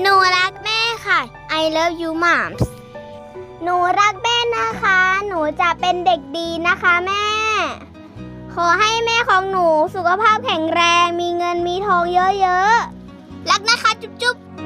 หนูรักแม่ค่ะ I love you moms หนูรักแม่นะคะ หนูจะเป็นเด็กดีนะคะแม่ ขอให้แม่ของหนูสุขภาพแข็งแรง มีเงินมีทองเยอะๆ รักนะคะจุ๊บๆ